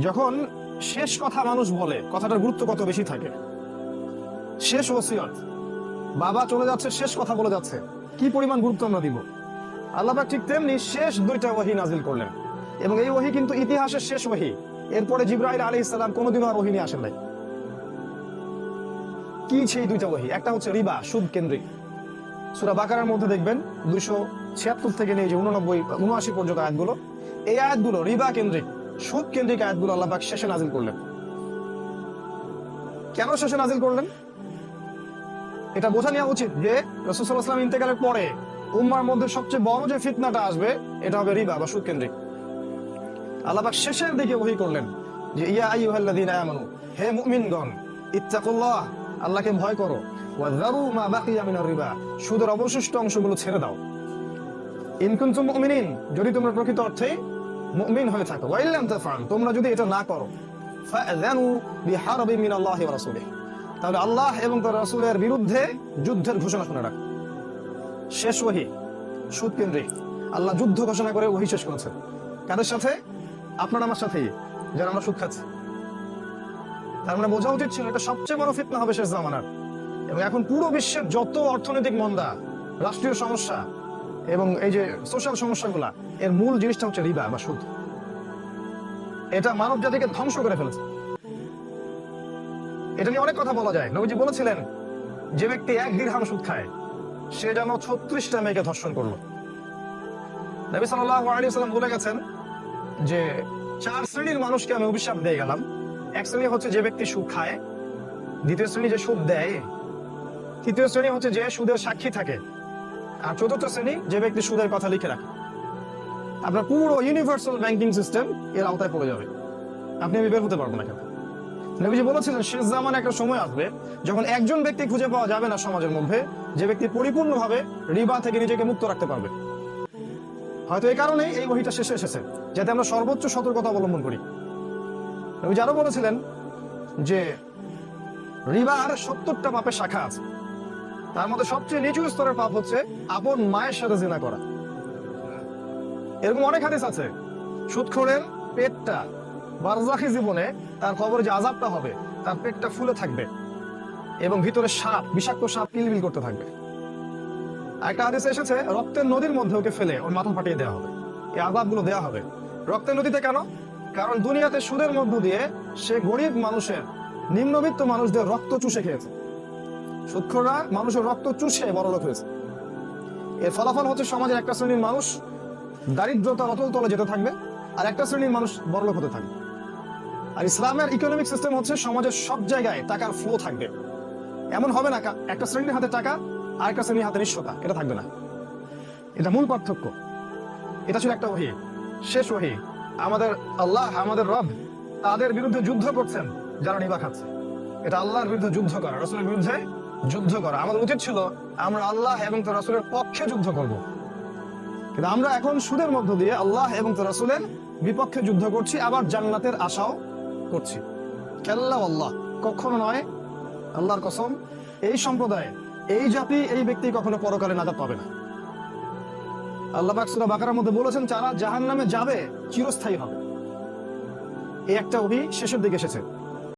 যখন শেষ কথা মানুষ বলে, কথাটার গুরুত্ব কত বেশি থাকে। শেষ ওসিয়ত। বাবা চলে যাচ্ছে, শেষ কথা বলে যাচ্ছে। কি পরিমাণ গুরুত্ব আমরা দিব? আল্লাহ ঠিক তেমনি শেষ দুইটা ওহি নাজিল করলেন। এবং এই ওহি কিন্তু ইতিহাসের শেষ ওহি। এরপরে জিব্রাইল আলী ইসলাম কোনোদিনও আর ওহি নিয়ে আসেন নাই। কি সেই দুইটা ওহি? একটা হচ্ছে রিবা, সুদ কেন্দ্রিক। সুরা বাকারার মধ্যে দেখবেন, দুইশো ছিয়াত্তর থেকে নিয়ে যে উননব্বই উনআশি পর্যন্ত আয়াতগুলো। এই আয়াতগুলো রিবা কেন্দ্রিক। সুদ কেন্দ্রিক আয়াতগুলো আল্লাহবাক শেষে নাজিল করলেন। কেন শেষে নাজিল করলেন? এটা বোঝা নেওয়া উচিত যে রসুলাম ইন্তেকালের পরে উম্মার মধ্যে সবচেয়ে বড় যে ফিতনাটা আসবে, এটা হবে রিবা বা সুদ কেন্দ্রিক। আল্লাহ শেষের দিকে ওহি করলেন যে, ইয়া আইয়ুহাল্লাযীনা আমানু, হে মুমিনগণ, ইত্তাকুল্লাহ, আল্লাহকে ভয় করো ওয়াযারু মা বাকিয়া মিনার রিবা, সুদের অবশিষ্ট অংশগুলো ছেড়ে দাও। ইনকুনতুম মুমিনিন, যদি তোমরা প্রকৃত অর্থে মুমিন হয়ে থাকো। ওয়া ইল্লাম তাফআল, তোমরা যদি এটা না করো ফাযানু বিহারবি মিনাল্লাহি ওয়া রাসূলিহি। তাহলে আল্লাহ এবং তার রাসূলের বিরুদ্ধে যুদ্ধের ঘোষণা শুনে রাখো। শেষ ওহি সুদ কেন্দ্রিক আল্লাহ যুদ্ধ ঘোষণা করে ওহি শেষ করেছেন। কাদের সাথে? আপনার আমার সাথেই, যারা আমরা সুদ খাচ্ছি। তার মানে বোঝা উচিত ছিল, এটা সবচেয়ে বড় ফিতনা হবে শেষ জামানার। এবং এখন পুরো বিশ্বের যত অর্থনৈতিক মন্দা, রাষ্ট্রীয় সমস্যা এবং এই যে সোশ্যাল সমস্যাগুলা, এর মূল জিনিসটা হচ্ছে রিবা বা সুদ। এটা মানব জাতিকে ধ্বংস করে ফেলেছে। এটা নিয়ে অনেক কথা বলা যায়। নবীজি বলেছিলেন, যে ব্যক্তি এক দিরহাম সুদ খায়, সে যেন ছত্রিশটা মেয়েকে ধর্ষণ করল। নবী সাল্লাল্লাহু আলাইহি সাল্লাম বলে গেছেন যে, চার শ্রেণির মানুষকে আমি অভিশাপ দিয়ে গেলাম। এক শ্রেণি হচ্ছে যে ব্যক্তি সুদ খায়, দ্বিতীয় শ্রেণি যে সুদ দেয়, তৃতীয় শ্রেণি হচ্ছে যে সুদের সাক্ষী থাকে। আর চতুর্থ শ্রেণি যে ব্যক্তি সুদের কথা লিখে রাখে, আপনার পুরো ইউনিভার্সাল ব্যাংকিং সিস্টেম এর আওতায় পড়ে যাবে। আপনি আমি বের হতে পারব না কেন? নবীজি বলেছিলেন, শেষ জামান একটা সময় আসবে যখন একজন ব্যক্তি খুঁজে পাওয়া যাবে না সমাজের মধ্যে, যে ব্যক্তি পরিপূর্ণভাবে রিবা থেকে নিজেকে মুক্ত রাখতে পারবে। হয়তো এই কারণেই এই বহিটা শেষে এসেছে, যাতে আমরা সর্বোচ্চ সতর্কতা অবলম্বন করি। নবীজি আরও বলেছিলেন যে, রিবার সত্তরটা পাপের শাখা আছে। তার মধ্যে সবচেয়ে নিচু স্তরের পাপ হচ্ছে আপন মায়ের সাথে জিনা করা। এরকম অনেক হাদিস আছে। সুদখোরের পেটটা বারজাখি জীবনে তার কবরে যে আজাবটা হবে, তার পেটটা ফুলে থাকবে এবং ভিতরে সাপ, বিষাক্ত সাপ কিলবিল করতে থাকবে। একটা হাদিস এসেছে, রক্তের নদীর মধ্যে ওকে ফেলে ওর মাথা ফাটিয়ে দেওয়া হবে। এই আজাবগুলো দেওয়া হবে। রক্তের নদীতে কেন? কারণ দুনিয়াতে সুদের মধ্য দিয়ে সে গরিব মানুষের, নিম্নবিত্ত মানুষদের রক্ত চুষে খেয়েছে। সুদখোররা মানুষের রক্ত চুষে বড় লোক হয়েছে। এর ফলাফল হচ্ছে সমাজের একটা শ্রেণির মানুষ দারিদ্রতার অতল তলে যেতে থাকবে আর একটা শ্রেণির মানুষ বড়লোক হতে থাকবে। আর ইসলামের ইকোনমিক সিস্টেম হচ্ছে সমাজের সব জায়গায় টাকার ফ্লো থাকবে। এমন হবে না একটা শ্রেণির হাতে টাকা আর একটা শ্রেণির হাতে নিঃস্বতা এটা থাকবে না। এটা মূল পার্থক্য। এটা ছিল একটা ওহি, শেষ ওহি। আমাদের আল্লাহ, আমাদের রব তাদের বিরুদ্ধে যুদ্ধ করছেন যারা নিবা খাচ্ছে। এটা আল্লাহর বিরুদ্ধে যুদ্ধ করা, রসুলের বিরুদ্ধে যুদ্ধ করা। আমাদের উচিত ছিল আমরা আল্লাহ এবং তার রসুলের পক্ষে যুদ্ধ করব। কিন্তু আমরা এখন সুদের মধ্য দিয়ে আল্লাহ এবং তার রসুলের বিপক্ষে যুদ্ধ করছি, আবার জান্নাতের আশাও করছি। কেল্লা আল্লাহ কখনো নয়, আল্লাহর কসম, এই সম্প্রদায়, এই জাতি, এই ব্যক্তি কখনো পরকালে নাজাত পাবে না। আল্লাহ পাক সূরা বাকারার মধ্যে বলেছেন, যারা জাহান্নামে যাবে, চিরস্থায়ী হবে। এই একটা অভি শেষের দিকে এসেছে।